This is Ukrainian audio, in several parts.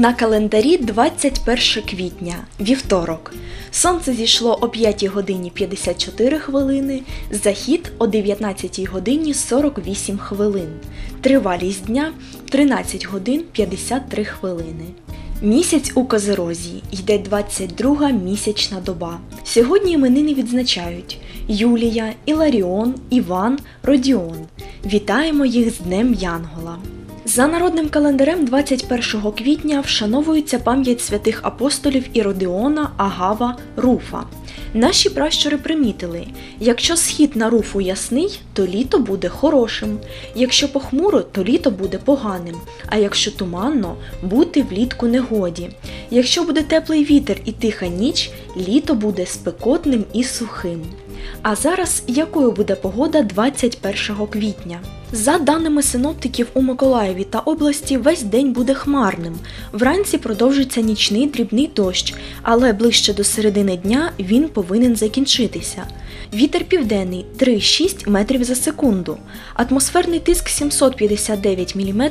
На календарі 21 квітня, вівторок. Сонце зійшло о 5 годині 54 хвилини, захід о 19 годині 48 хвилин. Тривалість дня 13 годин 53 хвилини. Місяць у Козерозі йде 22 місячна доба. Сьогодні іменини відзначають Юлія, Іларіон, Іван, Родіон. Вітаємо їх з Днем Янгола. За народним календарем 21 квітня вшановується пам'ять святих апостолів Іродіона, Агава, Руфа. Наші пращури примітили: якщо схід на руфу ясний, то літо буде хорошим, якщо похмуро, то літо буде поганим, а якщо туманно, бути влітку негоді. Якщо буде теплий вітер і тиха ніч, літо буде спекотним і сухим. А зараз якою буде погода 21 квітня? За даними синоптиків у Миколаєві та області, весь день буде хмарним. Вранці продовжиться нічний дрібний дощ, але ближче до середини дня він повинен закінчитися. Вітер південний 3-6 метрів за секунду, атмосферний тиск 759 мм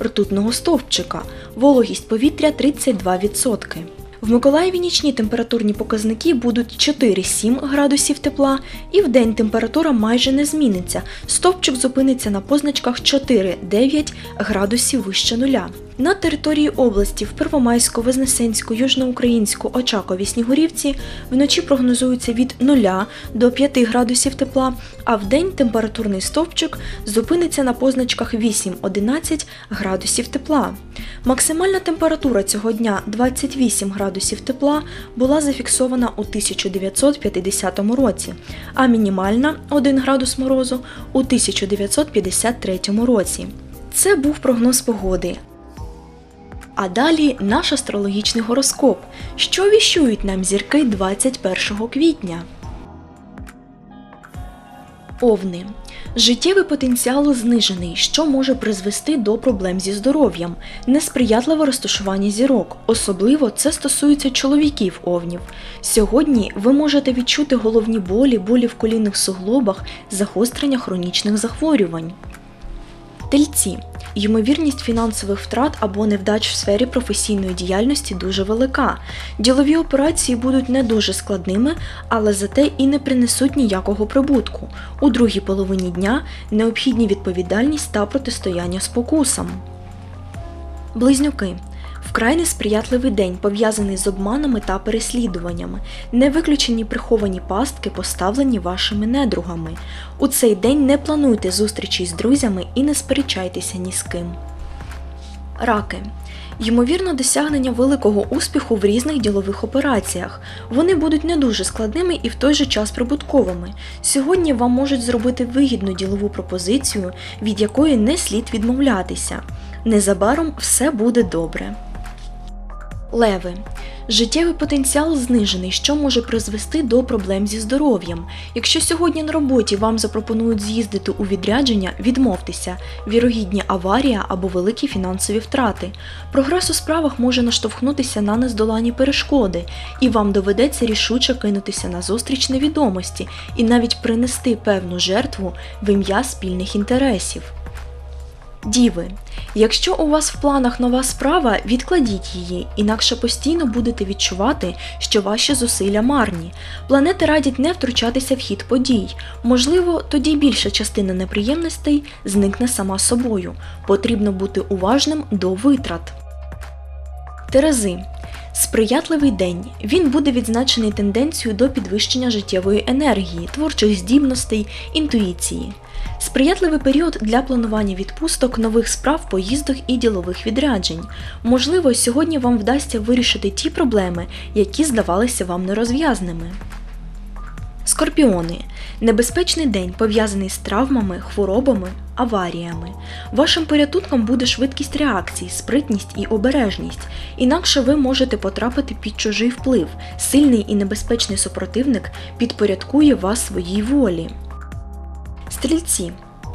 ртутного стовпчика, вологість повітря 32%. В Миколаєві нічні температурні показники будуть 4-7 градусів тепла, і в день температура майже не зміниться. Стовпчик зупиниться на позначках 4-9 градусів вище нуля. На території області в Первомайську, Вознесенську, Южноукраїнську, Очакові, Снігурівці вночі прогнозується від 0 до 5 градусів тепла, а в день температурний стовпчик зупиниться на позначках 8-11 градусів тепла. Максимальна температура цього дня 28 градусів тепла була зафіксована у 1950 році, а мінімальна 1 градус морозу у 1953 році. Це був прогноз погоди. А далі наш астрологічний гороскоп. Що віщують нам зірки 21 квітня? Овни. Життєвий потенціал знижений, що може призвести до проблем зі здоров'ям, несприятливе розташування зірок. Особливо це стосується чоловіків овнів. Сьогодні ви можете відчути головні болі, болі в колінних суглобах, загострення хронічних захворювань. Тельці. Ймовірність фінансових втрат або невдач в сфері професійної діяльності дуже велика. Ділові операції будуть не дуже складними, але зате і не принесуть ніякого прибутку. У другій половині дня необхідні відповідальність та протистояння спокусам. Близнюки. Вкрай несприятливий день пов'язаний з обманами та переслідуваннями, не виключені приховані пастки, поставлені вашими недругами. У цей день не плануйте зустрічі з друзями і не сперечайтеся ні з ким. Раки. Ймовірно, досягнення великого успіху в різних ділових операціях. Вони будуть не дуже складними і в той же час прибутковими. Сьогодні вам можуть зробити вигідну ділову пропозицію, від якої не слід відмовлятися. Незабаром все буде добре. Леви. Життєвий потенціал знижений, що може призвести до проблем зі здоров'ям. Якщо сьогодні на роботі вам запропонують з'їздити у відрядження, відмовтеся, вірогідні аварія або великі фінансові втрати. Прогрес у справах може наштовхнутися на нездолані перешкоди, і вам доведеться рішуче кинутися на зустріч невідомості і навіть принести певну жертву в ім'я спільних інтересів. Діви, якщо у вас в планах нова справа, відкладіть її, інакше постійно будете відчувати, що ваші зусилля марні. Планети радять не втручатися в хід подій. Можливо, тоді більша частина неприємностей зникне сама собою. Потрібно бути уважним до витрат. Терези. Сприятливий день. Він буде відзначений тенденцією до підвищення життєвої енергії, творчих здібностей, інтуїції. Сприятливий період для планування відпусток, нових справ, поїздок і ділових відряджень. Можливо, сьогодні вам вдасться вирішити ті проблеми, які здавалися вам нерозв'язними. Скорпіони. Небезпечний день пов'язаний з травмами, хворобами, аваріями. Вашим порятунком буде швидкість реакцій, спритність і обережність. Інакше ви можете потрапити під чужий вплив. Сильний і небезпечний супротивник підпорядкує вас своїй волі. Стрільці.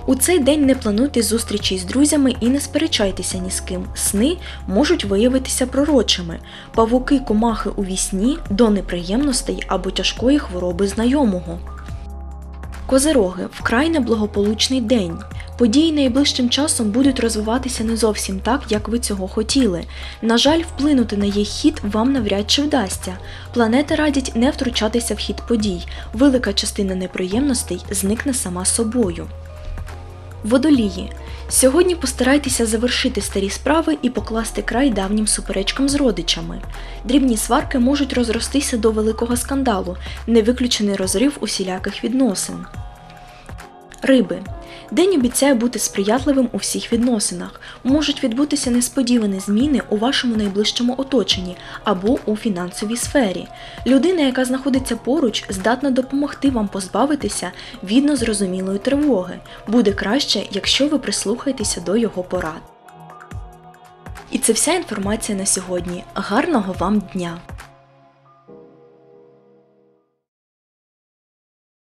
У цей день не плануйте зустрічі з друзями і не сперечайтеся ні з ким. Сни можуть виявитися пророчими, павуки, комахи у вісні до неприємностей або тяжкої хвороби знайомого. Козероги вкрай неблагополучний день. Події найближчим часом будуть розвиватися не зовсім так, як ви цього хотіли. На жаль, вплинути на їх хід вам навряд чи вдасться. Планети радять не втручатися в хід подій. Велика частина неприємностей зникне сама собою. Водолії. Сьогодні постарайтеся завершити старі справи і покласти край давнім суперечкам з родичами. Дрібні сварки можуть розростися до великого скандалу, не виключений розрив усіляких відносин. Риби. День обіцяє бути сприятливим у всіх відносинах. Можуть відбутися несподівані зміни у вашому найближчому оточенні або у фінансовій сфері. Людина, яка знаходиться поруч, здатна допомогти вам позбавитися від незрозумілої тривоги. Буде краще, якщо ви прислухаєтеся до його порад. І це вся інформація на сьогодні. Гарного вам дня!